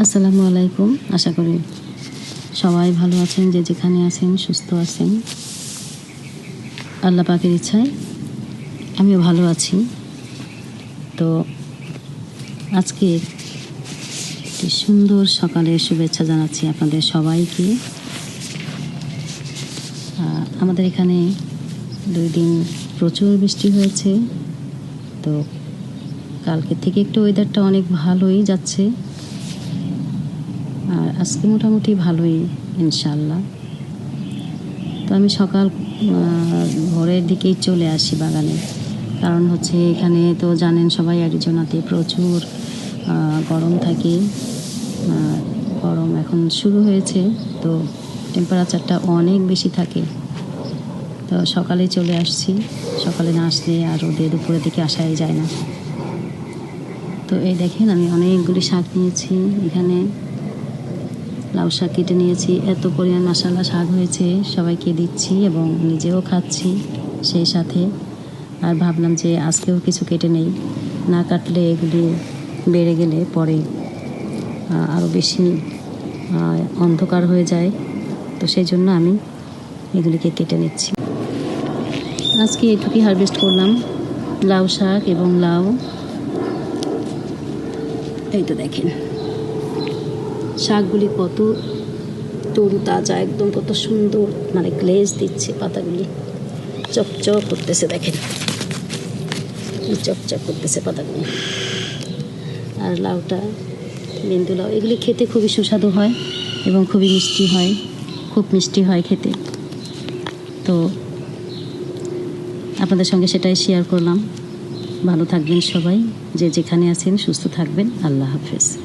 আসসালামু আলাইকুম। আশা করি সবাই ভালো আছেন, যে যেখানে আছেন, সুস্থ আছেন। আল্লাহ পাকের ইচ্ছায় আমিও ভালো আছি। তো আজকে একটি সুন্দর সকালের শুভেচ্ছা জানাচ্ছি আপনাদের সবাইকে। আমাদের এখানে দুই দিন প্রচুর বৃষ্টি হয়েছে। তো কালকে থেকে একটু ওয়েদারটা অনেক ভালোই যাচ্ছে। আর আজকে মোটামুটি ভালোই ইনশাল্লাহ তো আমি সকাল ভোরের দিকেই চলে আসি বাগানে। কারণ হচ্ছে এখানে তো জানেন সবাই অ্যারিজোনাতে প্রচুর গরম থাকে। গরম এখন শুরু হয়েছে, তো টেম্পারেচারটা অনেক বেশি থাকে। তো সকালে চলে আসছি। সকালে না আসলে আর রোদে দুপুরের দিকে আসাই যায় না। তো এই দেখেন আমি অনেকগুলি শাক নিয়েছি এখানে। লাউ শাক কেটে নিয়েছি। এত পরিমাণ মশালা শাক হয়েছে। সবাইকে দিচ্ছি এবং নিজেও খাচ্ছি সেই সাথে। আর ভাবলাম যে আজকেও কিছু কেটে নেই। না কাটলে এগুলি বেড়ে গেলে পরে আরও বেশি অন্ধকার হয়ে যায়। তো সেই জন্য আমি এগুলিকে কেটে নিচ্ছি। আজকে এটুকুই হারভেস্ট করলাম। লাউ শাক এবং লাউ। এই তো দেখেন। শাকগুলি কত তরু তাজা, একদম কত সুন্দর মানে গ্লেজ দিচ্ছে পাতাগুলি। চকচক করতেছে দেখেন। চপচপ করতেছে পাতাগুলি। আর লাউটা, বিন্দু লাউ, এগুলি খেতে খুবই সুস্বাদু হয় এবং খুবই মিষ্টি হয়, খুব মিষ্টি হয় খেতে। তো আপনাদের সঙ্গে সেটাই শেয়ার করলাম। ভালো থাকবেন সবাই, যে যেখানে আছেন সুস্থ থাকবেন। আল্লাহ হাফেজ।